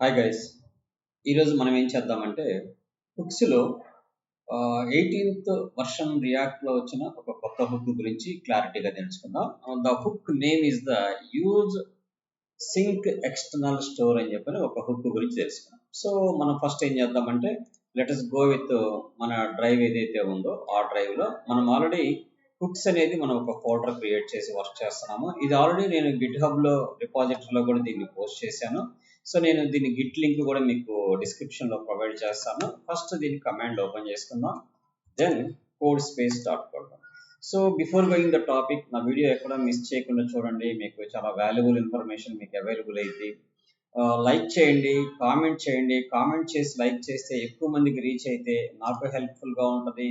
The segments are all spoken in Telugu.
హాయ్ గైస్ ఈరోజు మనం ఏం చేద్దామంటే హుక్స్లో ఎయిటీన్త్ వర్షన్ రియాక్ట్లో వచ్చిన ఒక కొత్త హుక్ గురించి క్లారిటీగా తెలుసుకుందాం. The hook name is the use sync external store అని చెప్పని ఒక హుక్ గురించి తెలుసుకుందాం. సో మనం ఫస్ట్ ఏం చేద్దామంటే లెటస్ గో విత్ మన డ్రైవ్ ఏదైతే ఉందో ఆ డ్రైవ్లో మనం ఆల్రెడీ హుక్స్ అనేది మనం ఒక ఫోల్డర్ క్రియేట్ చేసి వర్క్ చేస్తున్నాము. ఇది ఆల్రెడీ నేను గిట్ హబ్లో డిపాజిటర్లో కూడా దీన్ని పోస్ట్ చేశాను. సో నేను దీని గిట్ లింక్ కూడా మీకు డిస్క్రిప్షన్లో ప్రొవైడ్ చేస్తాను. ఫస్ట్ దీని కమాండ్ ఓపెన్ చేసుకుందాం. దెన్ కోడ్ స్పేస్ డాట్ కొడదాం so before going the topic నా వీడియో ఎక్కడ మిస్ చేయకుండా చూడండి. మీకు చాలా వాల్యుబుల్ ఇన్ఫర్మేషన్ మీకు అవైలబుల్ అయింది లైక్ చేయండి కామెంట్ చేయండి. కామెంట్ చేసి లైక్ చేస్తే ఎక్కువ మందికి రీచ్ అయితే నాకు హెల్ప్ఫుల్గా ఉంటుంది.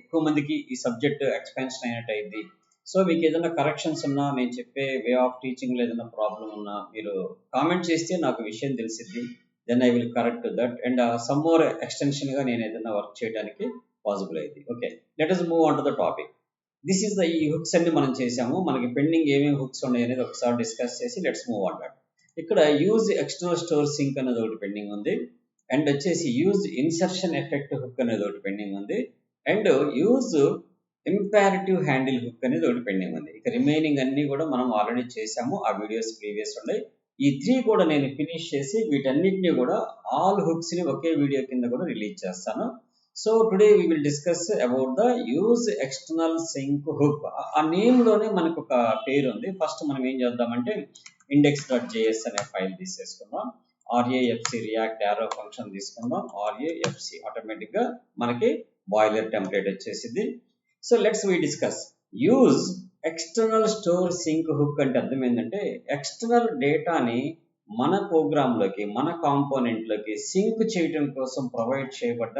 ఎక్కువ మందికి ఈ సబ్జెక్ట్ ఎక్స్పెన్షన్ అయినట్టు అయింది సో మీకు ఏదైనా కరెక్షన్స్ ఉన్నా నేను చెప్పే వే ఆఫ్ టీచింగ్లో ఏదైనా ప్రాబ్లం ఉన్నా మీరు కామెంట్ చేస్తే నాకు విషయం తెలిసిద్ది. Then I will correct that and some more ఎక్స్టెన్షన్గా నేను ఏదైనా వర్క్ చేయడానికి పాసిబుల్ అయింది okay let us move on to the topic this is the ఈ హుక్స్ అన్ని మనం చేసాము మనకి పెండింగ్ ఏమేమి హుక్స్ ఉన్నాయి అనేది ఒకసారి డిస్కస్ చేసి లెట్స్ మూవ్ ఆన్ దట్ ఇక్కడ యూజ్ ఎక్స్టర్నల్ స్టోర్ సింక్ అనేది ఒకటి పెండింగ్ ఉంది. అండ్ వచ్చేసి యూజ్ ఇన్సర్షన్ ఎఫెక్ట్ హుక్ అనేది ఒకటి పెండింగ్ ఉంది. And use imperative handle hook అనేది ఒకటి పెండింగ్ ఉంది. ఇక రిమైనింగ్ అన్ని కూడా మనం ఆల్రెడీ చేసాము ఆ వీడియోస్ ప్రీవియస్ ఉన్నాయి. ఈ త్రీ కూడా నేను ఫినిష్ చేసి వీటన్నిటిని కూడా ఆల్ హుక్స్ని ఒకే వీడియో కింద కూడా రిలీజ్ చేస్తాను. So today we will discuss about the use external sync hook. ఆ నేమ్లోనే మనకు ఒక పేరు ఉంది. ఫస్ట్ మనం ఏం చేద్దామంటే ఇండెక్స్ డాట్ జేఎస్ అనే ఫైల్ తీసేసుకుందాం. ఆర్ఏఎఫ్సి రియాక్ట్ యారో ఫంక్షన్ తీసుకుందాం. ఆర్ఏఎఫ్సి ఆటోమేటిక్గా మనకి బాయిలర్ టెంప్లెట్ వచ్చేసింది so let's we discuss use external store sync hook అంటే అర్థం ఏంటంటే ఎక్స్టర్నల్ డేటాని మన ప్రోగ్రాంలోకి మన కాంపోనెంట్లోకి సింక్ చేయడం కోసం ప్రొవైడ్ చేయబడ్డ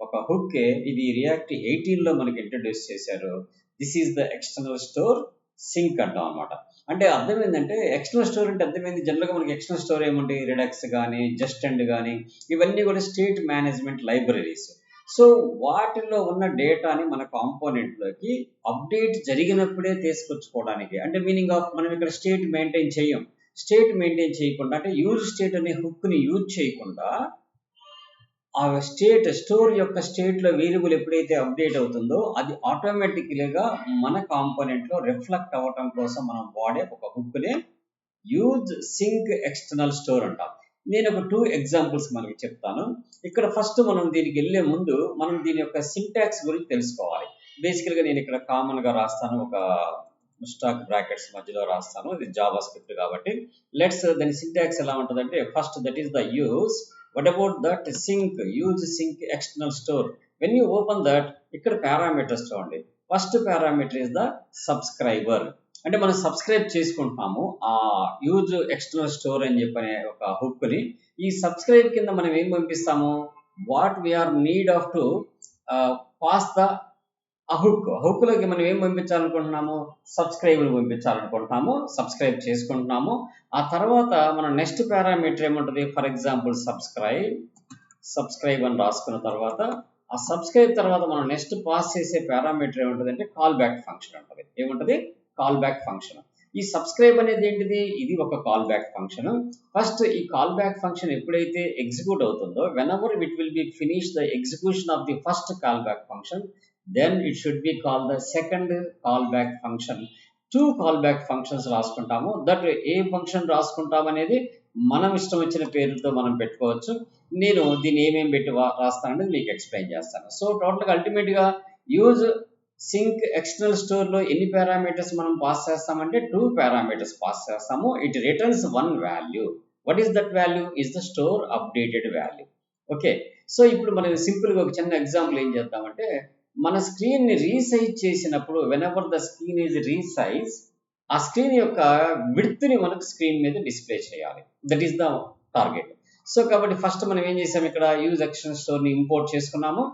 ఒక హుక్ ఇది రియాక్ట్ ఎయిటీన్లో మనకి ఇంట్రడ్యూస్ చేశారు. This is the external store sync అంటాం అనమాట అంటే అర్థం ఏంటంటే ఎక్స్టర్నల్ స్టోర్ అంటే అర్థమైంది జనరల్గా మనకి ఎక్స్టర్నల్ స్టోర్ ఏమంటే రిడక్స్ కానీ జస్ట్ అండ్ కానీ ఇవన్నీ కూడా స్టేట్ మేనేజ్మెంట్ లైబ్రరీస్ సో వాటిలో ఉన్న డేటాని మన కాంపోనెంట్లోకి అప్డేట్ జరిగినప్పుడే తీసుకొచ్చుకోవడానికి అంటే మీనింగ్ ఆఫ్ మనం ఇక్కడ స్టేట్ మెయింటైన్ చేయం. స్టేట్ మెయింటైన్ చేయకుండా అంటే యూజ్ స్టేట్ అనే హుక్ని యూజ్ చేయకుండా ఆ స్టేట్ స్టోర్ యొక్క స్టేట్లో వేరియబుల్ ఎప్పుడైతే అప్డేట్ అవుతుందో అది ఆటోమేటిక్లీగా మన కాంపోనెంట్లో రిఫ్లెక్ట్ అవ్వటం కోసం మనం వాడే ఒక హుక్నే యూజ్ సింక్ ఎక్స్టర్నల్ స్టోర్ అంటాం. నేను ఒక టూ ఎగ్జాంపుల్స్ మనకి చెప్తాను. ఇక్కడ ఫస్ట్ మనం దీనికి వెళ్ళే ముందు మనం దీని యొక్క సింటాక్స్ గురించి తెలుసుకోవాలి. బేసికల్గా నేను ఇక్కడ కామన్గా రాస్తాను. ఒక స్టాక్ బ్రాకెట్స్ మధ్యలో రాస్తాను. ఇది జావా స్క్రిప్ట్ కాబట్టి. లెట్స్ దాని సింటాక్స్ ఎలా ఉంటుందంటే first that is the use what about that sync use sync external store when you open that ఇక్కడ పారామీటర్స్ చూడండి. First parameter is the subscriber అంటే మనం సబ్స్క్రైబ్ చేసుకుంటున్నాము ఆ యూజ్ ఎక్స్టర్నల్ స్టోర్ అని చెప్పనే ఒక హుక్ని ఈ సబ్స్క్రైబ్ కింద మనం ఏం పంపిస్తాము? What we are need of to pass the ఆ హుక్ హుక్లోకి మనం ఏం పంపించాలనుకుంటున్నాము? సబ్స్క్రైబ్లు పంపించాలనుకుంటున్నాము. సబ్స్క్రైబ్ చేసుకుంటున్నాము. ఆ తర్వాత మన నెక్స్ట్ పారామీటర్ ఏముంటుంది? ఫర్ ఎగ్జాంపుల్ సబ్స్క్రైబ్ సబ్స్క్రైబ్ అని రాసుకున్న తర్వాత ఆ సబ్స్క్రైబ్ తర్వాత మనం నెక్స్ట్ పాస్ చేసే పారామీటర్ ఏముంటుంది అంటే కాల్ బ్యాక్ ఫంక్షన్ ఉంటుంది ఏముంటుంది? కాల్ బ్యాక్ ఫంక్షన్ ఈ సబ్స్క్రైబ్ అనేది ఏంటిది? ఇది ఒక కాల్ బ్యాక్ ఫంక్షన్ ఫస్ట్ ఈ కాల్ బ్యాక్ ఫంక్షన్ ఎప్పుడైతే ఎగ్జిక్యూట్ అవుతుందో whenever it will be finish the execution of the first callback function then it should be call the second callback function two callback functions రాసుకుంటాము. That A function రాసుకుంటాం అనేది మనం ఇష్టం వచ్చిన పేరుతో మనం పెట్టుకోవచ్చు. నేను దీన్ని ఏమేమి పెట్టి రాస్తాననేది మీకు ఎక్స్ప్లెయిన్ చేస్తాను. సో టోటల్గా అల్టిమేట్గా యూజ్ సింక్ ఎక్స్టర్నల్ స్టోర్లో ఎన్ని పారామీటర్స్ మనం పాస్ చేస్తామంటే టూ పారామీటర్స్ పాస్ చేస్తాము. It returns one value. What is that value is the store updated value okay so ఇప్పుడు మనం సింపుల్గా ఒక చిన్న ఎగ్జాంపుల్ ఏం చేద్దామంటే మన స్క్రీన్ని రీసైజ్ చేసినప్పుడు whenever the screen is resize ఆ స్క్రీన్ యొక్క విడ్త్ని మనకు స్క్రీన్ మీద డిస్ప్లే చేయాలి. That is the target so కాబట్టి ఫస్ట్ మనం ఏం చేసాం ఇక్కడ? యూజ్ ఎక్స్టర్నల్ స్టోర్ని ఇంపోర్ట్ చేసుకున్నాము.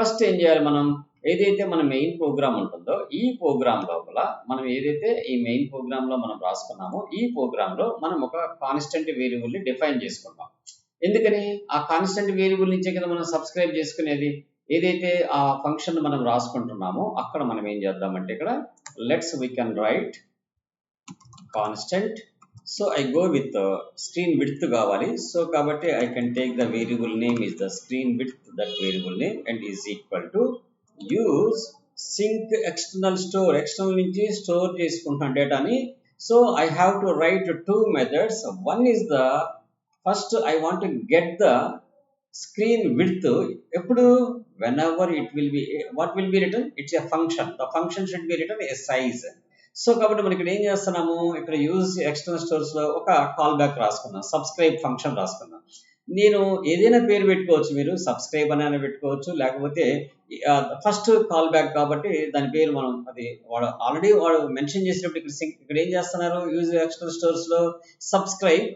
ఫస్ట్ ఏం చేయాలి మనం? ఏదైతే మన మెయిన్ ప్రోగ్రామ్ ఉంటుందో ఈ ప్రోగ్రామ్ లోపల మనం ఏదైతే ఈ మెయిన్ ప్రోగ్రామ్లో మనం రాసుకున్నామో ఈ ప్రోగ్రామ్లో మనం ఒక కాన్స్టెంట్ వేరియబుల్ని డిఫైన్ చేసుకుంటాం. ఎందుకని? ఆ కాన్స్టెంట్ వేరియబుల్ నుంచే కదా మనం సబ్స్క్రైబ్ చేసుకునేది. ఏదైతే ఆ ఫంక్షన్ మనం రాసుకుంటున్నామో అక్కడ మనం ఏం చేద్దామంటే ఇక్కడ let's we can write constant so I go with screen width కావాలి. సో కాబట్టి I can take the variable name is the screen width that variable name and is equal to use sync external store external నుంచి స్టోర్ చేసుకుంటున్నాను డేటాని so I have to write two methods one is the first I want to get the screen width ఎప్పుడు? Whenever it will be what will be return it's a function the function should be return a size so కాబట్టి మనం ఇక్కడ ఏం చేస్తున్నాము? ఇక్కడ యూజ్ ఎక్స్టర్నల్ స్టోర్స్లో ఒక కాల్ బ్యాక్ రాసుకున్నాం సబ్స్క్రైబ్ ఫంక్షన్ రాసుకున్నాం నేను ఏదైనా పేరు పెట్టుకోవచ్చు మీరు సబ్స్క్రైబ్ అని పెట్టుకోవచ్చు లేకపోతే ఫస్ట్ కాల్ బ్యాక్ కాబట్టి దాని పేరు మనం అది వాడు ఆల్రెడీ వాడు మెన్షన్ చేసినప్పుడు ఇక్కడ ఇక్కడ ఏం చేస్తున్నారు? యూజ్ ఎక్స్టర్నల్ స్టోర్స్లో సబ్స్క్రైబ్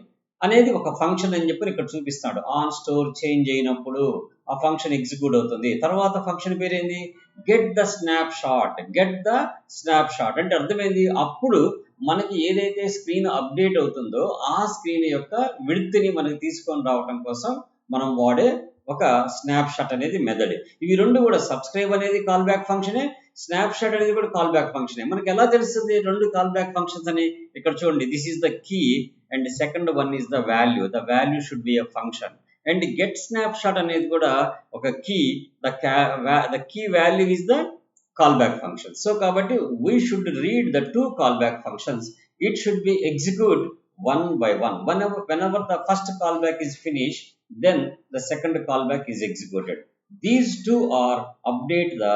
అనేది ఒక ఫంక్షన్ అని చెప్పి ఇక్కడ చూపిస్తాడు. ఆన్ స్టోర్ చేంజ్ అయినప్పుడు ఆ ఫంక్షన్ ఎగ్జిక్యూట్ అవుతుంది. తర్వాత ఫంక్షన్ పేరు ఏంది? Get the snapshot get the snapshot అంటే అర్థమైంది అప్పుడు మనకి ఏదైతే స్క్రీన్ అప్డేట్ అవుతుందో ఆ స్క్రీన్ యొక్క విడుతుని మనకి తీసుకొని రావడం కోసం మనం వాడే ఒక స్నాప్ షాట్ అనేది మెథడ్ ఇవి రెండు కూడా సబ్స్క్రైబ్ అనేది కాల్ బ్యాక్ ఫంక్షనే స్నాప్ షాట్ అనేది కూడా కాల్ బ్యాక్ ఫంక్షనే మనకి ఎలా తెలుస్తుంది రెండు కాల్ బ్యాక్ ఫంక్షన్స్ అని? ఇక్కడ చూడండి this is the key and second one is the value the value should be a function and get snapshot అనేది కూడా ఒక key the the key value is the callback function so కాబట్టి we should read the two callback functions it should be execute one by one one whenever the first callback is finish then the second callback is executed these two are update the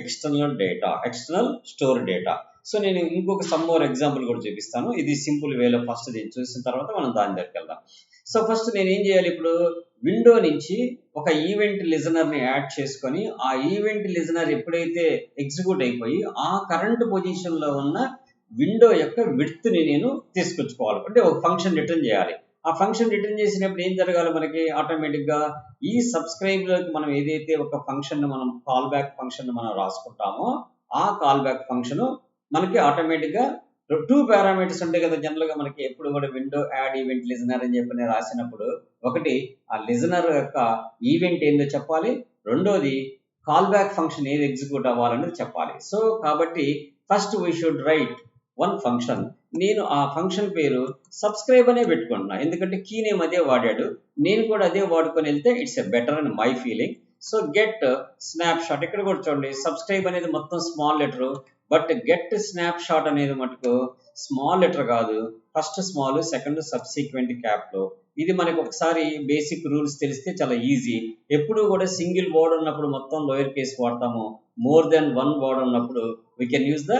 external data external store data so నేను ఇంకొక సమ్మోర్ ఎగ్జాంపుల్ కూడా చూపిస్తాను. ఇది సింపుల్ వేలో ఫస్ట్ దీన్ని చూసిన తర్వాత మనం దాని దగ్గరికి వెళ్దాం. సో ఫస్ట్ నేను ఏం చేయాలి ఇప్పుడు? విండో నుంచి ఒక ఈవెంట్ లిజనర్ని యాడ్ చేసుకొని ఆ ఈవెంట్ లిజనర్ ఎప్పుడైతే ఎగ్జిక్యూట్ అయిపోయి ఆ కరెంట్ పొజిషన్లో ఉన్న విండో యొక్క విడ్త్ని నేను తీసుకొచ్చుకోవాలి. అంటే ఒక ఫంక్షన్ రిటర్న్ చేయాలి. ఆ ఫంక్షన్ రిటర్న్ చేసినప్పుడు ఏం జరగాలి మనకి? ఆటోమేటిక్గా ఈ సబ్స్క్రైబ్లోకి మనం ఏదైతే ఒక ఫంక్షన్ మనం కాల్ బ్యాక్ ఫంక్షన్ మనం రాసుకుంటామో ఆ కాల్ బ్యాక్ ఫంక్షన్ మనకి ఆటోమేటిక్గా టూ పారామీటర్స్ ఉంటాయి కదా. జనరల్గా మనకి ఎప్పుడు కూడా విండో యాడ్ ఈవెంట్ లిజనర్ అని చెప్పి రాసినప్పుడు ఒకటి ఆ లిజనర్ యొక్క ఈవెంట్ ఏందో చెప్పాలి. రెండోది కాల్ బ్యాక్ ఫంక్షన్ ఏది ఎగ్జిక్యూట్ అవ్వాలనేది చెప్పాలి. సో కాబట్టి first we should write one function నేను ఆ ఫంక్షన్ పేరు సబ్స్క్రైబ్ అనే పెట్టుకుంటున్నా. ఎందుకంటే కీ నేమ్ అదే వాడాడు. నేను కూడా అదే వాడుకొని వెళ్తే it's a better and my feeling so get snapshot ఇక్కడ కూడా చూడండి సబ్స్క్రైబ్ అనేది మొత్తం small letter but get snapshot అనేది మటుకు స్మాల్ లెటర్ కాదు. ఫస్ట్ స్మాల్ సెకండ్ సబ్సీక్వెంట్ క్యాప్లో ఇది మనకు ఒకసారి బేసిక్ రూల్స్ తెలిస్తే చాలా ఈజీ ఎప్పుడు కూడా సింగిల్ వర్డ్ ఉన్నప్పుడు మొత్తం లోయర్ కేస్ వాడతాము. మోర్ దెన్ వన్ వర్డ్ ఉన్నప్పుడు we can use the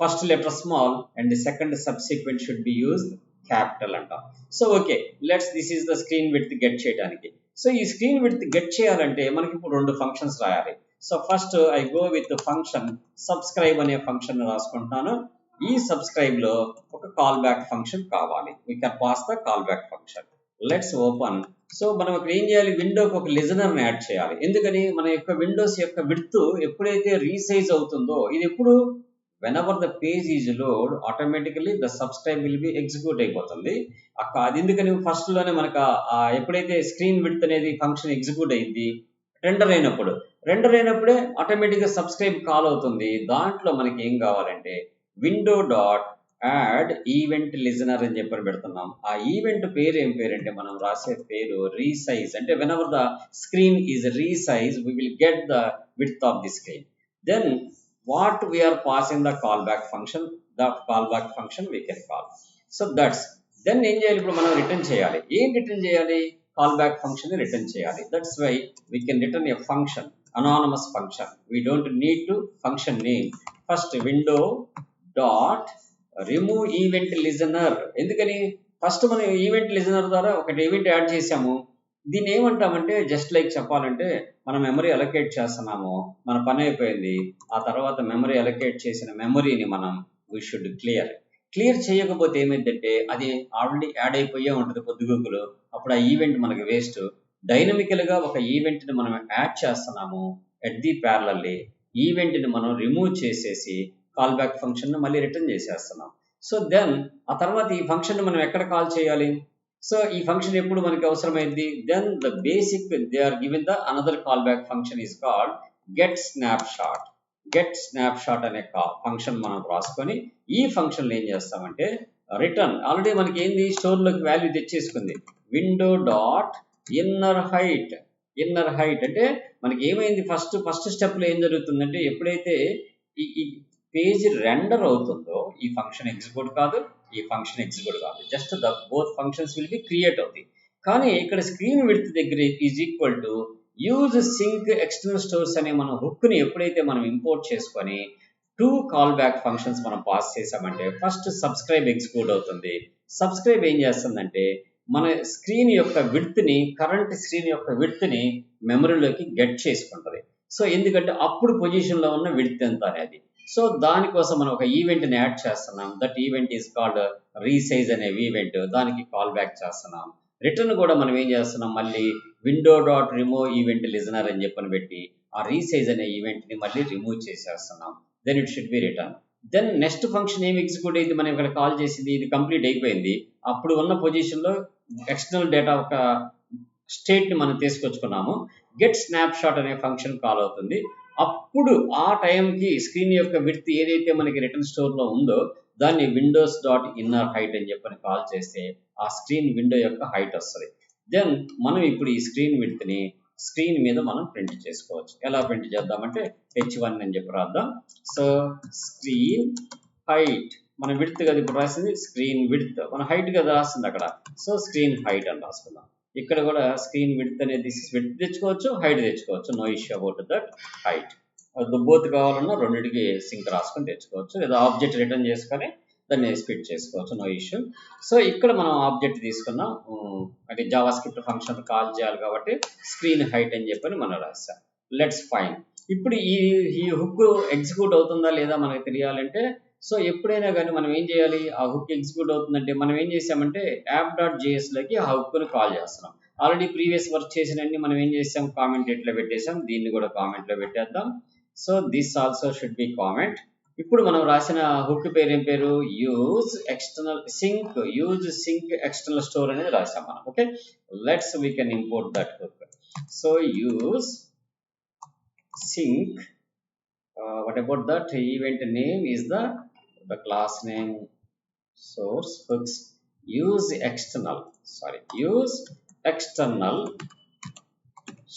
first letter small and second subsequent should be use capital అంటాం. So okay let's this is the screen width get చేయడానికి. సో ఈ స్క్రీన్ విడ్త్ గెట్ చేయాలంటే మనకి ఇప్పుడు రెండు ఫంక్షన్స్ రాయాలి. So first I go with function subscribe అనే ఫంక్షన్ రాసుకుంటాను. ఈ సబ్స్క్రైబ్లో ఒక కాల్ బ్యాక్ ఫంక్షన్ కావాలి. We can pass the call back function let's open so మనం ఇక్కడ ఏం చేయాలి? విండోకి ఒక లిజనర్ యాడ్ చేయాలి. ఎందుకని? మన యొక్క విండోస్ యొక్క విడ్త్ ఎప్పుడైతే రీసైజ్ అవుతుందో ఇది ఎప్పుడు? Whenever the page is load automatically the subscribe will be execute అయిపోతుంది. అక్క అది ఎందుకని? ఫస్ట్లోనే మనకు ఎప్పుడైతే స్క్రీన్ విడ్త్ అనేది ఫంక్షన్ ఎగ్జిక్యూట్ అయింది రెండర్ అయినప్పుడు. రెండర్ అయినప్పుడే ఆటోమేటిక్గా సబ్స్క్రైబ్ కాల్ అవుతుంది. దాంట్లో మనకి ఏం కావాలంటే window dot add event listener అని చెప్పని పెడుతున్నాం. ఆ ఈవెంట్ పేరు ఏం పేరు అంటే మనం రాసే పేరు రీసైజ్ అంటే whenever the screen is resize we will get the width of the screen then what we are passing the callback function the callback function we can call so that's then ఏం చేయాలి? ఇప్పుడు మనం రిటర్న్ చేయాలి. ఏం రిటర్న్ చేయాలి? కాల్ బ్యాక్ ఫంక్షన్ రిటర్న్ చేయాలి. That's why we can return a function anonymous function we don't need to function name first window dot remove event listener ఎందుకని? ఫస్ట్ మనం ఈవెంట్ లిజనర్ ద్వారా ఒకటి ఈవెంట్ యాడ్ చేసాము దీన్ని ఏమంటామంటే జస్ట్ లైక్ చెప్పాలంటే మనం మెమరీ అలొకేట్ చేస్తున్నాము. మన పని అయిపోయింది. ఆ తర్వాత మెమరీ అలొకేట్ చేసిన మెమరీని మనం వీ షుడ్ క్లియర్ క్లియర్ చేయకపోతే ఏమైందంటే అది ఆల్రెడీ యాడ్ అయిపోయే ఉంటుంది పొద్దుగుకులు. అప్పుడు ఆ ఈవెంట్ మనకి వేస్ట్ డైనమికల్గా ఒక ఈవెంట్ని మనం యాడ్ చేస్తున్నాము. ఎట్ ది ప్యారలల్లీ ఈవెంట్ని మనం రిమూవ్ చేసేసి కాల్ బ్యాక్ ఫంక్షన్ మళ్ళీ రిటర్న్ చేసేస్తున్నాం. సో దెన్ ఆ తర్వాత ఈ ఫంక్షన్ మనం ఎక్కడ కాల్ చేయాలి? సో ఈ ఫంక్షన్ ఎప్పుడు మనకి అవసరమైంది? Then the basic they are given the another callback function is called get snapshot get snapshot అనే ఫంక్షన్ మనం రాసుకొని ఈ ఫంక్షన్లో ఏం చేస్తామంటే రిటర్న్ ఆల్రెడీ మనకి ఏంది? స్టోర్లోకి value తెచ్చేసుకుంది. Window dot inner height inner height అంటే మనకి ఏమైంది? ఫస్ట్ ఫస్ట్ స్టెప్లో ఏం జరుగుతుందంటే ఎప్పుడైతే ఈ పేజ్ రెండర్ అవుతుందో ఈ ఫంక్షన్ ఎగ్జిక్యూట్ కాదు ఈ ఫంక్షన్ ఎగ్జిక్యూట్ కాదు. Just the both functions will be create అవుతాయి. కానీ ఇక్కడ స్క్రీన్ విడ్త్ దగ్గర is equal to use sync external stores అనే మనం హుక్ని ఎప్పుడైతే మనం ఇంపోర్ట్ చేసుకొని టూ కాల్ బ్యాక్ ఫంక్షన్స్ మనం పాస్ చేసామంటే ఫస్ట్ సబ్స్క్రైబ్ ఎగ్జిక్యూట్ అవుతుంది. సబ్స్క్రైబ్ ఏం చేస్తుందంటే మన స్క్రీన్ యొక్క విడ్త్ని కరెంట్ స్క్రీన్ యొక్క విడ్త్ని మెమరీలోకి గెట్ చేసుకుంటుంది. సో ఎందుకంటే అప్పుడు పొజిషన్లో ఉన్న విడ్త్ ఎంత అనేది. సో దానికోసం మనం ఒక ఈవెంట్ని యాడ్ చేస్తున్నాం. That event is called resize అనే ఈవెంట్ దానికి కాల్ బ్యాక్ చేస్తున్నాం. రిటర్న్ కూడా మనం ఏం చేస్తున్నాం? మళ్ళీ window dot remove event listener అని చెప్పని పెట్టి ఆ రీసైజ్ అనే ఈవెంట్ని మళ్ళీ రిమూవ్ చేసేస్తున్నాం. Then it should be return then next function ఏం ఎగ్జిక్యూట్ అయింది? మనం ఇక్కడ కాల్ చేసింది ఇది కంప్లీట్ అయిపోయింది. అప్పుడు ఉన్న పొజిషన్లో ఎక్స్టర్నల్ డేటా ఒక స్టేట్ని మనం తీసుకొచ్చుకున్నాము. గెట్ స్నాప్ షాట్ అనే ఫంక్షన్ కాల్ అవుతుంది. అప్పుడు ఆ టైంకి స్క్రీన్ యొక్క విడ్త్ ఏదైతే మనకి రిటర్న్ స్టోర్లో ఉందో దాన్ని విండోస్ డాట్ ఇన్నర్ హైట్ అని చెప్పని కాల్ చేస్తే ఆ స్క్రీన్ విండో యొక్క హైట్ వస్తుంది. దెన్ మనం ఇప్పుడు ఈ స్క్రీన్ విడ్త్ని స్క్రీన్ మీద మనం ప్రింట్ చేసుకోవచ్చు. ఎలా ప్రింట్ చేద్దామంటే హెచ్ వన్ అని చెప్పి రాద్దాం. సో స్క్రీన్ హైట్ మన విడ్త్ కదా ఇప్పుడు రాసింది? స్క్రీన్ విడ్త్ మన హైట్ కదా రాస్తుంది అక్కడ. సో స్క్రీన్ హైట్ అని రాసుకుందాం. ఇక్కడ కూడా స్క్రీన్ విడ్త్ అనేది దిస్ విడ్త్ తెచ్చుకోవచ్చు హైట్ తెచ్చుకోవచ్చు. No issue about that height both కావాలన్నా రెండింటికి సింక్ రాసుకొని తెచ్చుకోవచ్చు. లేదా ఆబ్జెక్ట్ రిటర్న్ చేసుకొని దాన్ని స్పిట్ చేసుకోవచ్చు. నో ఇష్యూ సో ఇక్కడ మనం ఆబ్జెక్ట్ తీసుకున్నాం. అంటే జావా స్క్రిప్ట్ ఫంక్షన్ కాల్ చేయాలి కాబట్టి స్క్రీన్ హైట్ అని చెప్పని మనం రాస్తాం లెట్స్ ఫైన్ ఇప్పుడు ఈ ఈ హుక్ ఎగ్జిక్యూట్ అవుతుందా లేదా మనకు తెలియాలంటే సో ఎప్పుడైనా కానీ మనం ఏం చేయాలి? ఆ హుక్ ఎగ్జిక్యూట్ అవుతుందంటే మనం ఏం చేసామంటే యాప్ డాట్ జేఎస్లోకి ఆ హుక్ని కాల్ చేస్తున్నాం. ఆల్రెడీ ప్రీవియస్ వర్క్ చేసినన్ని మనం ఏం చేసాం? కామెంట్ ఎట్లా పెట్టేసాం. దీన్ని కూడా కామెంట్లో పెట్టేద్దాం. So this also should be comment ఇప్పుడు మనం రాసిన హుక్ పేరు ఏం పేరు? Use external sync use sync external store అనేది రాసాం మనం. Okay let's we can import that hook so use sync what about that event name is the the class name source hooks. Use external sorry use external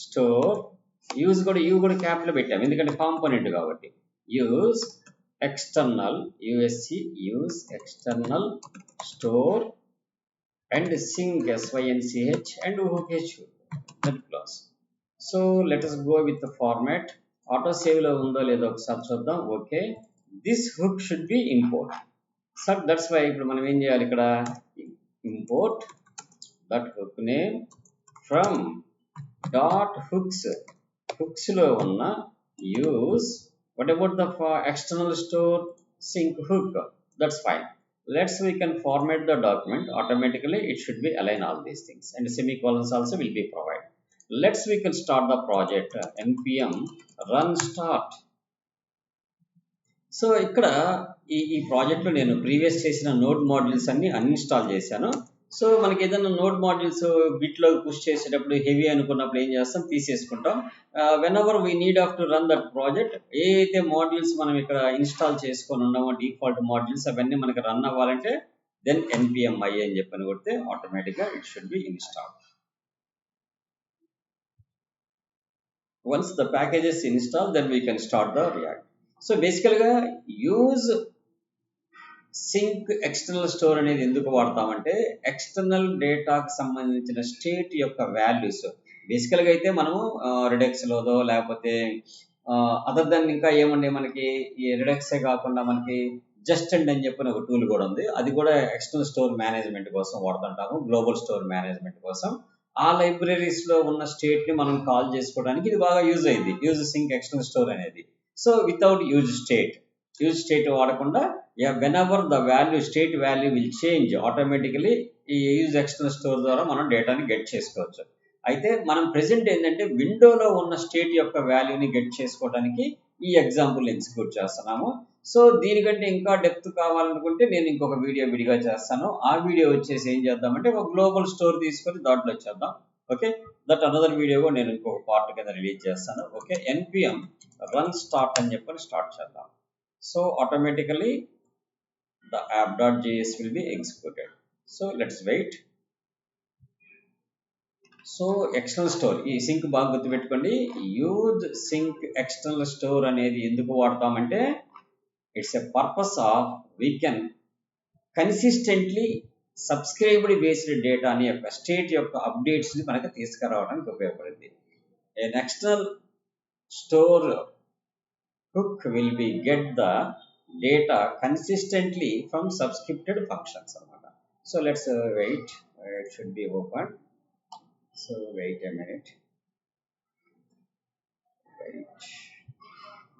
store. Use కూడా యూ కూడా క్యాప్లో పెట్టాము. ఎందుకంటే కాంపోనెంట్ కాబట్టి. Use external USC use external store and sync S Y N C H and O H that class so let go with format auto సేవ్లో ఉందో లేదో ఒకసారి చూద్దాం. Okay this hook should be import sir that's why ఇప్పుడు మనం ఏం చేయాలి ఇక్కడ import that hook name from dot hooks హుక్స్లో ఉన్న use what about the external store sync hook that's fine let's we can format the document automatically it should be align all these things and semicolons also will be provided let's we can start the project npm run start so ఇక్కడ ఈ ఈ ప్రాజెక్ట్లో నేను ప్రీవియస్ చేసిన నోట్ మాడ్యూల్స్ అన్ని అన్ఇన్స్టాల్ చేశాను. సో మనకి ఏదైనా నోట్ మాడ్యూల్స్ బిట్లో పుష్ చేసేటప్పుడు హెవీ అనుకున్నప్పుడు ఏం చేస్తాం? తీసేసుకుంటాం. Whenever we need of to run that project ఏ అయితే మాడ్యూల్స్ మనం ఇక్కడ ఇన్స్టాల్ చేసుకొని ఉన్నామో డిఫాల్ట్ మాడ్యూల్స్ అవన్నీ మనకి రన్ అవ్వాలంటే దెన్ ఎన్పిఎంఐ అని చెప్పని కొడితే ఆటోమేటిక్గా it should be install once the packages install then we can start the react so బేసికల్గా యూజ్ సింక్ ఎక్స్టర్నల్ స్టోర్ అనేది ఎందుకు వాడతామంటే ఎక్స్టర్నల్ డేటాకు సంబంధించిన స్టేట్ యొక్క వాల్యూస్. బేసికల్గా అయితే మనము రిడెక్స్లోదో లేకపోతే అదర్ దాన్ ఇంకా ఏమండి మనకి ఈ రిడెక్సే కాకుండా మనకి జస్ట్ అండ్ అని చెప్పిన ఒక టూల్ కూడా ఉంది. అది కూడా ఎక్స్టర్నల్ స్టోర్ మేనేజ్మెంట్ కోసం వాడుతుంటాము గ్లోబల్ స్టోర్ మేనేజ్మెంట్ కోసం. ఆ లైబ్రరీస్లో ఉన్న స్టేట్ని మనం కాల్ చేసుకోవడానికి ఇది బాగా యూజ్ అయింది. యూజ్ సింక్ ఎక్స్టర్నల్ స్టోర్ అనేది. So without use state use state వాడకుండా whenever the value state value will change automatically ఈ యూజ్ ఎక్స్టర్నల్ స్టోర్ ద్వారా మనం డేటాని గెట్ చేసుకోవచ్చు. అయితే మనం ప్రెసెంట్ ఏంటంటే విండోలో ఉన్న స్టేట్ యొక్క వాల్యూని గెట్ చేసుకోవడానికి ఈ ఎగ్జాంపుల్ ఎగ్జిక్యూట్ చేస్తున్నాము. సో దీనికంటే ఇంకా డెప్త్ కావాలనుకుంటే నేను ఇంకొక వీడియో విడిగా చేస్తాను. ఆ వీడియో వచ్చేసి ఏం చేద్దామంటే ఒక గ్లోబల్ స్టోర్ తీసుకొని దాంట్లో వచ్చేద్దాం ఓకే దట్ అనదర్ వీడియో నేను ఇంకొక పార్ట్ కింద రిలీజ్ చేస్తాను. ఓకే ఎన్పిఎం రన్ స్టార్ట్ అని చెప్పని స్టార్ట్ చేద్దాం. So automatically the app.js will be executed so let's wait so external store ఈ సింక్ బాగా గుర్తుపెట్టుకోండి. యూజ్ సింక్ ఎక్స్టర్నల్ స్టోర్ అనేది ఎందుకు వాడతామంటే it's a purpose of we can consistently subscribed based data అనే యొక్క స్టేట్ యొక్క అప్డేట్స్ మనకు తీసుకురావడానికి ఉపయోగపడింది. External store hook will be get the data consistently from subscripted functions అనమాట so let's wait it should be open so wait a minute wait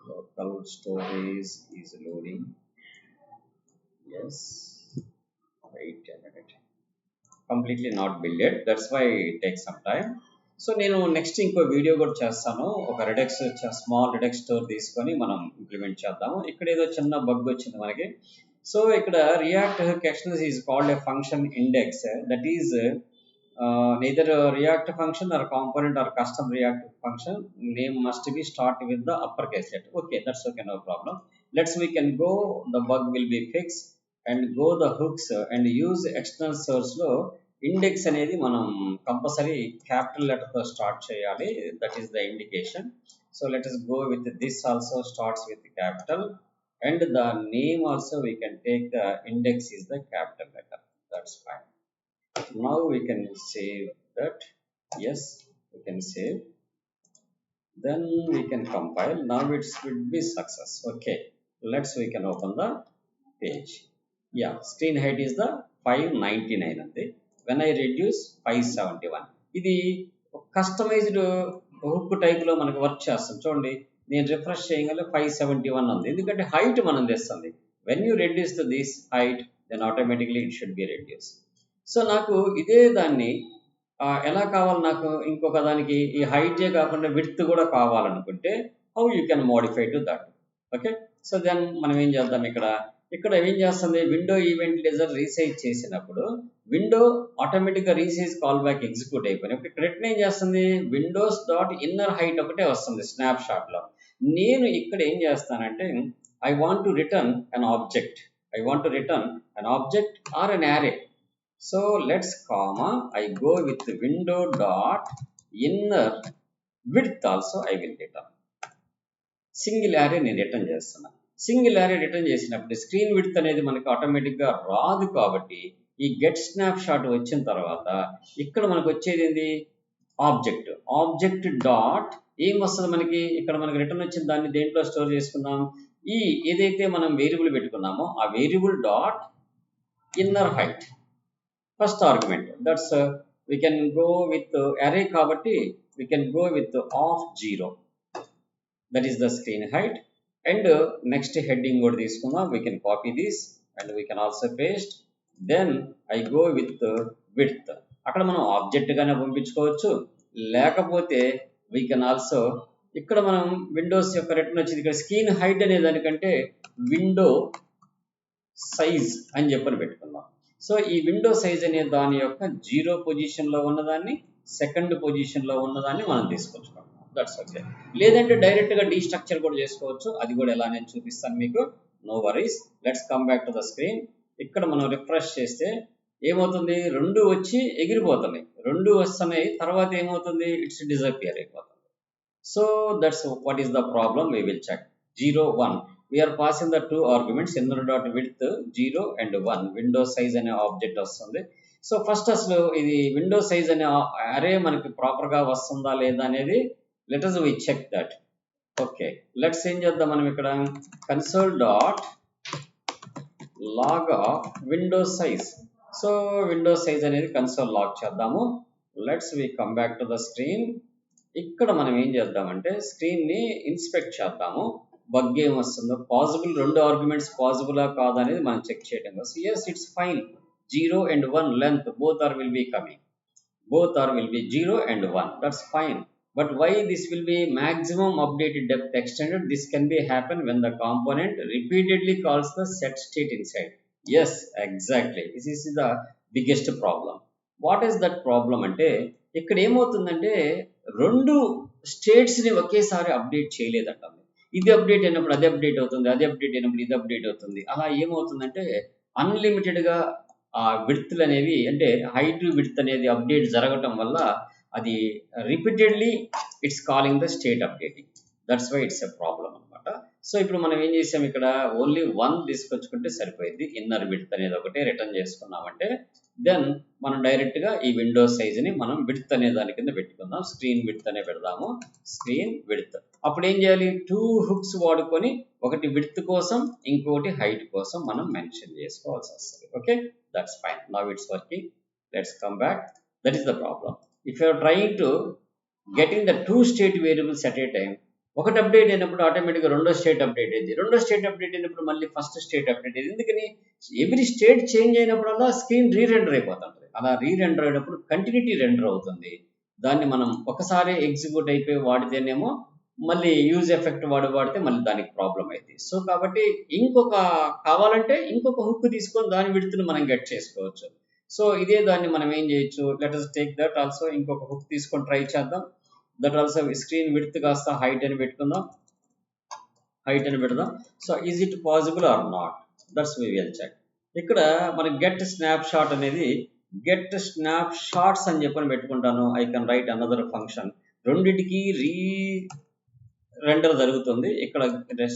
local storage is loading yes wait a minute completely not built that's why it takes some time so నేను నెక్స్ట్ ఇంకో వీడియో కూడా చేస్తాను ఒక రెడెక్స్ స్మాల్ రెడెక్స్ స్టోర్ తీసుకొని మనం ఇంప్లిమెంట్ చేద్దాము ఇక్కడ ఏదో చిన్న బగ్ వచ్చింది మనకి సో ఇక్కడ react external is called a function index that is neither uh, react function or component or custom react function name must be start with the uppercase letter okay that's okay no problem let's we can go the bug will be fixed and go the hooks uh, and use external source లో ఇండెక్స్ అనేది మనం కంపల్సరీ క్యాపిటల్ లెటర్తో స్టార్ట్ చేయాలి that is the indication so let us go with this also starts with capital and the name also we can take the index is the capital letter that's fine now we can save that yes we can save then we can compile now it will be success okay let's we can open the page Yeah screen height is the 599 అంతే. When i reduce 571 ఇది కస్టమైజ్డ్ హుక్ టైప్లో మనకు వర్క్ చేస్తాం చూడండి నేను రిఫ్రెష్ చేయగల ఫైవ్ సెవెంటీ వన్ ఉంది. ఎందుకంటే హైట్ మనం తెస్తుంది. When you reduce the this height then automatically it should be reduce so నాకు ఇదే దాన్ని ఎలా కావాలి నాకు? ఇంకొక దానికి ఈ హైటే కాకుండా విడ్త్ కూడా కావాలనుకుంటే how you can modify to that okay so then మనం ఏం చేద్దాం ఇక్కడ? ఇక్కడ ఏం చేస్తుంది? విండో ఈవెంట్ లేజర్ రీసైజ్ చేసినప్పుడు విండో ఆటోమేటిక్గా రీసైజ్ కాల్ బ్యాక్ ఎగ్జిక్యూట్ అయిపోయినాయి. ఇక్కడ రిటర్న్ ఏం చేస్తుంది? విండోస్ డాట్ ఇన్నర్ హైట్ ఒకటే వస్తుంది స్నాప్ షాట్లో నేను ఇక్కడ ఏం చేస్తానంటే I want to return an object I want to return an object or an array so let's comma I go with window dot inner width also I will return single array నేను రిటర్న్ చేస్తున్నా సింగిల్ యారే రిటర్న్ చేసినప్పుడు స్క్రీన్ విడ్త్ అనేది మనకి ఆటోమేటిక్గా రాదు కాబట్టి ఈ గెట్ స్నాప్ షాట్ వచ్చిన తర్వాత ఇక్కడ మనకు వచ్చేది ఏంది? ఆబ్జెక్ట్ ఆబ్జెక్ట్ డాట్ ఏం వస్తుంది మనకి? ఇక్కడ మనకి రిటర్న్ వచ్చిన దాన్ని దేంట్లో స్టోర్ చేసుకుందాం ఈ ఏదైతే మనం వేరియబుల్ పెట్టుకున్నామో ఆ variable dot inner height first argument that's we can go with array కాబట్టి we can go with of zero that is the screen height and next heading కూడా తీసుకుందాం. We can copy this and we can also paste then I go with with అక్కడ మనం ఆబ్జెక్ట్ గానే పంపించుకోవచ్చు. లేకపోతే వీ కెన్ ఆల్సో ఇక్కడ మనం విండోస్ యొక్క రిటర్న్ వచ్చింది ఇక్కడ స్క్రీన్ హైట్ అనే దానికంటే విండో సైజ్ అని చెప్పని పెట్టుకుందాం. సో ఈ విండో సైజ్ అనే దాని యొక్క జీరో పొజిషన్లో ఉన్నదాన్ని సెకండ్ పొజిషన్లో ఉన్నదాన్ని మనం తీసుకొచ్చుకుంటాం దట్స్ ఓకే లేదంటే డైరెక్ట్గా డీ స్ట్రక్చర్ కూడా చేసుకోవచ్చు. అది కూడా ఎలా నేను చూపిస్తాను మీకు. No worries let's come back to the screen ఇక్కడ మనం రిఫ్రెష్ చేస్తే ఏమవుతుంది? రెండు వచ్చి ఎగిరిపోతున్నాయి. రెండు వస్తున్నాయి తర్వాత ఏమవుతుంది? ఇట్స్ డిజపియర్ అయిపోతుంది. So that's what is the problem we will check zero one we're passing the two arguments ఎన్నో dot with zero and one window size అనే ఆబ్జెక్ట్ వస్తుంది. సో ఫస్ట్ అసలు ఇది విండో సైజ్ అనే అరే మనకి ప్రాపర్గా వస్తుందా లేదా అనేది let us we check that okay let's ఏం చేద్దాం మనం ఇక్కడ. Console dot log of window size so window size అనేది కన్సోల్ లాగ్ చేద్దాము. Let's we come back to the screen ఇక్కడ మనం ఏం చేద్దామంటే స్క్రీన్ని ఇన్స్పెక్ట్ చేద్దాము. బగ్ ఏం వస్తుందో పాసిబుల్ రెండు ఆర్గ్యుమెంట్స్ పాసిబులా కాదా అనేది మనం చెక్ చేయడం కోసం. Yes it's fine zero and one length both are will be coming both are will be zero and one that's fine but why this will be maximum updated depth extended this can be happen when the component repeatedly calls the set state inside yes exactly this is the biggest problem what is that problem అంటే ఇక్కడ ఏమవుతుందంటే రెండు స్టేట్స్ని ఒకేసారి అప్డేట్ చేయలేదంట ఇది అప్డేట్ అయినప్పుడు అది అప్డేట్ అవుతుంది అది అప్డేట్ అయినప్పుడు ఇది అప్డేట్ అవుతుంది అలా ఏమవుతుందంటే అన్లిమిటెడ్గా ఆ విడ్త్లు అనేవి అంటే హైట్ విడ్త్ అనేది అప్డేట్ జరగటం వల్ల అది repeatedly it's calling the state updating that's why it's a problem అనమాట సో ఇప్పుడు మనం ఏం చేసాం ఇక్కడ? ఓన్లీ వన్ తీసుకొచ్చుకుంటే సరిపోయింది. ఇన్నర్ విడ్త్ అనేది ఒకటే రిటర్న్ చేసుకున్నామంటే దెన్ మనం డైరెక్ట్గా ఈ విండో సైజ్ని మనం విడ్త్ అనే దాని కింద పెట్టుకుందాం. స్క్రీన్ విడ్త్ అనే పెడదాము. స్క్రీన్ విడ్త్ అప్పుడు ఏం చేయాలి? టూ హుక్స్ వాడుకొని ఒకటి విడ్త్ కోసం ఇంకోటి హైట్ కోసం మనం మెన్షన్ చేసుకోవాల్సి వస్తుంది. Okay that's fine now it's working let's come back that is the problem if you're trying to getting the two state variables at a time ఒకటి అప్డేట్ అయినప్పుడు ఆటోమేటిక్గా రెండో స్టేట్ అప్డేట్ అయింది. రెండో స్టేట్ అప్డేట్ అయినప్పుడు మళ్ళీ ఫస్ట్ స్టేట్ అప్డేట్ అయింది. ఎందుకని? ఎవ్రీ స్టేట్ చేంజ్ అయినప్పుడల్లా స్క్రీన్ రీరెండర్ అయిపోతుంది. అలా రీరెండర్ అయినప్పుడు కంటిన్యూటీ రెండర్ అవుతుంది. దాన్ని మనం ఒకసారి ఎగ్జిక్యూట్ అయిపోయి వాడితేనేమో మళ్ళీ యూజ్ ఎఫెక్ట్ వాడి వాడితే మళ్ళీ దానికి ప్రాబ్లం అయింది సో కాబట్టి ఇంకొక కావాలంటే ఇంకొక హుక్ తీసుకొని దాని విడుతుని మనం గెట్ చేసుకోవచ్చు. సో ఇదే దాన్ని మనం ఏం చేయొచ్చు? Let us take that also ఇంకొక హుక్ తీసుకొని ట్రై చేద్దాం. దట్ ఆల్సో స్క్రీన్ విడ్త్ కాస్త హైట్ అని పెట్టుకుందాం. హైట్ అని పెడదాం. So is it possible or not that's we will check ఇక్కడ మన గెట్ స్నాప్ షాట్ అనేది గెట్ స్నాప్ షాట్స్ అని చెప్పని పెట్టుకుంటాను. I can write another function రెండిటికి రీ రెండర్ జరుగుతుంది. ఇక్కడ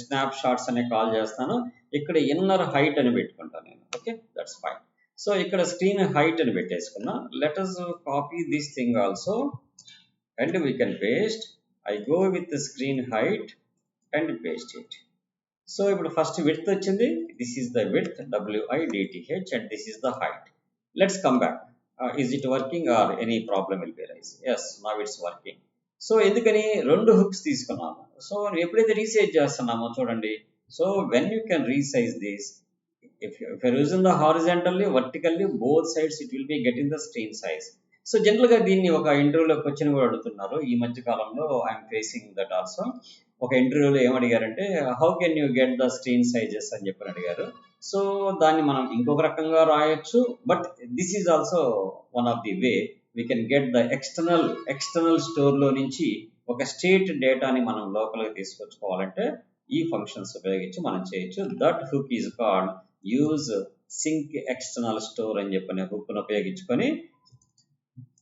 స్నాప్ షాట్స్ అనే కాల్ చేస్తాను. ఇక్కడ ఇన్నర్ హైట్ అని పెట్టుకుంటాను నేను. ఓకే దట్స్ ఫైన్ సో ఇక్కడ స్క్రీన్ హైట్ అని పెట్టేసుకున్నా. Let us copy this thing also and we can paste I go with screen height and paste it so ఇప్పుడు ఫస్ట్ విడ్త్ వచ్చింది. This is the width W I D T H and this is the height let's come back is it working or any problem will be raise yes now it's working so ఎందుకని రెండు హుక్స్ తీసుకున్నాము సో ఎప్పుడైతే రీసైజ్ చేస్తున్నామో చూడండి. So when you can resize this if you, if you're using the horizontally vertically both sides it will be getting the strain size. So జనరల్గా దీన్ని ఒక ఇంటర్వ్యూలో క్వశ్చన్ కూడా అడుగుతున్నారు. ఈ మధ్య కాలంలో ఐఎమ్ ఫేసింగ్ దట్ ఆల్సో ఒక ఇంటర్వ్యూలో ఏం అడిగారంటే how can you get the screen sizes అని చెప్పని అడిగారు. సో దాన్ని మనం ఇంకొక రకంగా రాయొచ్చు. But this is also one of the way we can get the external external స్టోర్లో నుంచి ఒక స్టేట్ డేటాని మనం లోపలికి తీసుకొచ్చుకోవాలంటే ఈ ఫంక్షన్స్ ఉపయోగించి మనం చేయొచ్చు. That hook is called use sync external store అని చెప్పి హుక్ను ఉపయోగించుకొని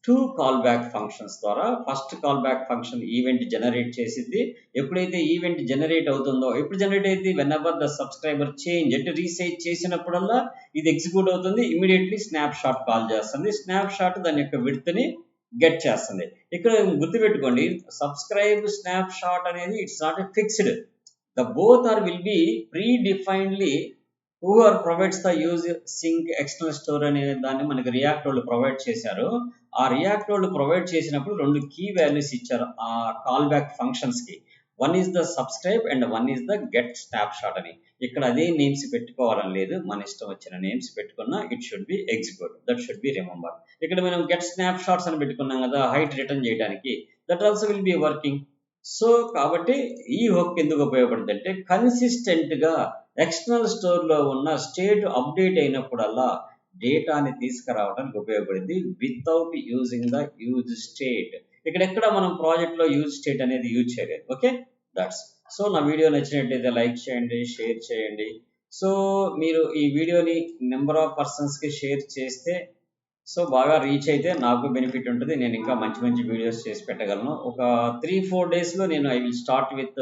టూ కాల్ బ్యాక్ ఫంక్షన్స్ ద్వారా first callback function event generate చేసింది ఎప్పుడైతే ఈవెంట్ జనరేట్ అవుతుందో ఎప్పుడు జనరేట్ అయితే whenever the subscriber change అంటే రీసైజ్ చేసినప్పుడల్లా ఇది ఎగ్జిక్యూట్ అవుతుంది. ఇమీడియట్లీ స్నాప్ షాట్ కాల్ చేస్తుంది. స్నాప్ షాట్ దాని యొక్క విడ్త్ని గెట్ చేస్తుంది. ఇక్కడ గుర్తుపెట్టుకోండి సబ్స్క్రైబ్ స్నాప్ షాట్ అనేది it's not a fixed the both are will be predefinedly who are provides the use sync external store అనే దాన్ని మనకి రియాక్ట్ వాళ్ళు ప్రొవైడ్ చేశారు. ఆ రియాక్ట్ వాళ్ళు ప్రొవైడ్ చేసినప్పుడు రెండు కీ వాల్యూస్ ఇచ్చారు. ఆ కాల్ బ్యాక్ ఫంక్షన్స్కి. One is the subscribe and one is the get snapshot అని. ఇక్కడ అదే నేమ్స్ పెట్టుకోవాలని లేదు. మన ఇష్టం వచ్చిన నేమ్స్ పెట్టుకున్నా it should be execute that should be remember ఇక్కడ మనం గెట్ స్నాప్ షాట్స్ అని పెట్టుకున్నాం కదా హైట్ రిటర్న్ చేయడానికి. That also will be working so కాబట్టి ఈ హుక్ ఎందుకు ఉపయోగపడుతుంది అంటే కన్సిస్టెంట్గా ఎక్స్టర్నల్ స్టోర్లో ఉన్న స్టేట్ అప్డేట్ అయినప్పుడల్లా డేటాని తీసుకురావడానికి ఉపయోగపడింది without using the use state ఇక్కడ ఎక్కడ మనం ప్రాజెక్ట్లో యూజ్ స్టేట్ అనేది యూజ్ చేయలేదు. ఓకే దట్స్ సో నా వీడియో నచ్చినట్టయితే లైక్ చేయండి షేర్ చేయండి. సో మీరు ఈ వీడియోని నెంబర్ ఆఫ్ పర్సన్స్కి షేర్ చేస్తే సో బాగా రీచ్ అయితే నాకు బెనిఫిట్ ఉంటుంది. నేను ఇంకా మంచి మంచి వీడియోస్ చేసి పెట్టగలను. ఒక త్రీ ఫోర్ డేస్లో నేను I will start with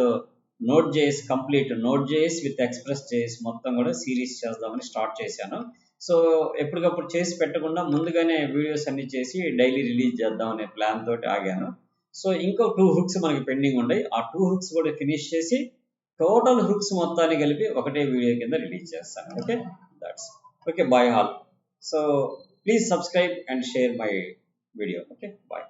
node JS complete node JS with express JS మొత్తం కూడా సిరీస్ చేద్దామని స్టార్ట్ చేశాను. సో ఎప్పటికప్పుడు చేసి పెట్టకుండా ముందుగానే వీడియోస్ అన్ని చేసి డైలీ రిలీజ్ చేద్దాం అనే ప్లాన్ తోటి ఆగాను. సో ఇంకో టూ హుక్స్ మనకి పెండింగ్ ఉన్నాయి. ఆ టూ హుక్స్ కూడా ఫినిష్ చేసి టోటల్ హుక్స్ మొత్తాన్ని కలిపి ఒకటే వీడియో కింద రిలీజ్ చేస్తాను. Okay that's okay bye all so please subscribe and share my video okay bye